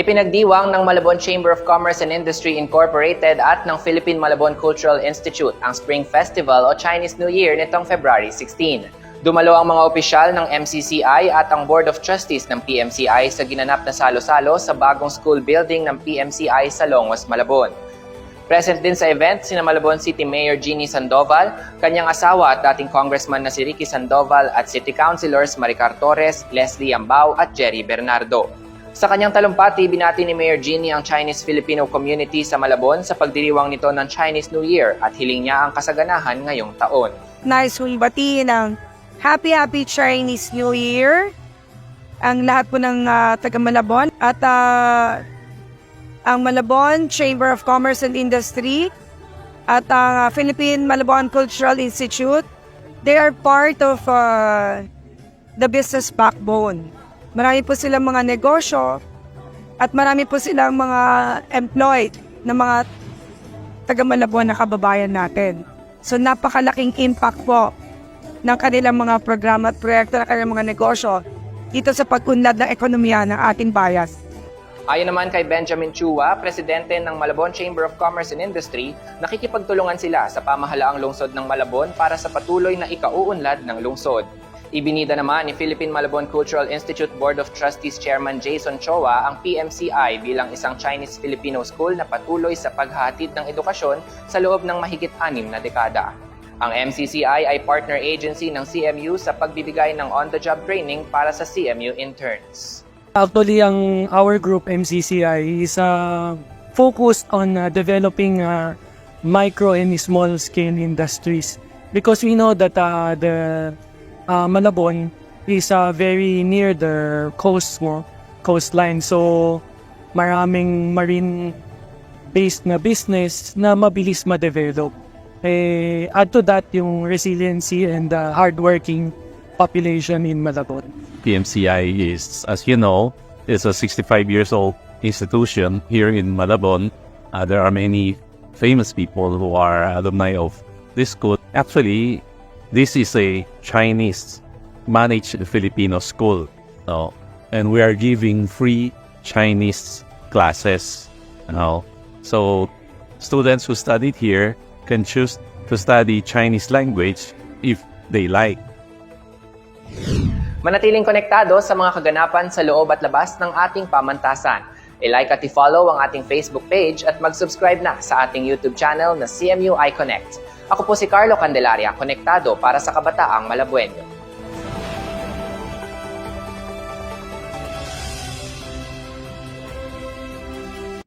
Ipinagdiwang ng Malabon Chamber of Commerce and Industry Incorporated at ng Philippine Malabon Cultural Institute ang Spring Festival o Chinese New Year nitong February 16. Dumalo ang mga opisyal ng MCCI at ang Board of Trustees ng PMCI sa ginanap na salo-salo sa bagong school building ng PMCI sa Longos, Malabon. Present din sa event sina Malabon City Mayor Jeannie Sandoval, kanyang asawa at dating congressman na si Ricky Sandoval at City Councilors Maricar Torres, Leslie Ambao at Jerry Bernardo. Sa kanyang talumpati, binati ni Mayor Jeannie ang Chinese-Filipino community sa Malabon sa pagdiriwang nito ng Chinese New Year at hiling niya ang kasaganahan ngayong taon. Nice bati ng Happy Happy Chinese New Year ang lahat po ng ah, taga Malabon at ah, ang Malabon Chamber of Commerce and Industry at ang ah, Philippine Malabon Cultural Institute. They are part of ah, the business backbone. Marami po silang mga negosyo at marami po silang mga employed na mga taga Malabon na kababayan natin. So napakalaking impact po ng kanilang mga programa at proyekto ng kanilang mga negosyo dito sa pag-unlad ng ekonomiya ng ating bayan. Ayon naman kay Benjamin Chua, presidente ng Malabon Chamber of Commerce and Industry, nakikipagtulungan sila sa pamahalaang lungsod ng Malabon para sa patuloy na ikauunlad ng lungsod. Ibinida naman ni Philippine Malabon Cultural Institute Board of Trustees Chairman Jason Choa ang PMCI bilang isang Chinese-Filipino school na patuloy sa paghahatid ng edukasyon sa loob ng mahigit anim na dekada. Ang MCCI ay partner agency ng CMU sa pagbibigay ng on-the-job training para sa CMU interns. Actually, ang our group MCCI is uh, focused on uh, developing uh, micro and small scale industries because we know that uh, the uh, Malabon is uh, very near the coast mo, coastline. So, maraming marine based na business na mabilis ma-develop. Eh, add to that yung resiliency and the hardworking population in Malabon. PMCI is, as you know, is a 65 years old institution here in Malabon. Uh, there are many famous people who are alumni of this school. Actually, this is a Chinese managed Filipino school. No? And we are giving free Chinese classes. You know? So students who studied here can choose to study Chinese language if they like. Manatiling konektado sa mga kaganapan sa loob at labas ng ating pamantasan. I-like at i-follow ang ating Facebook page at mag-subscribe na sa ating YouTube channel na CMU iConnect. Ako po si Carlo Candelaria, konektado para sa kabataang Malabuenyo.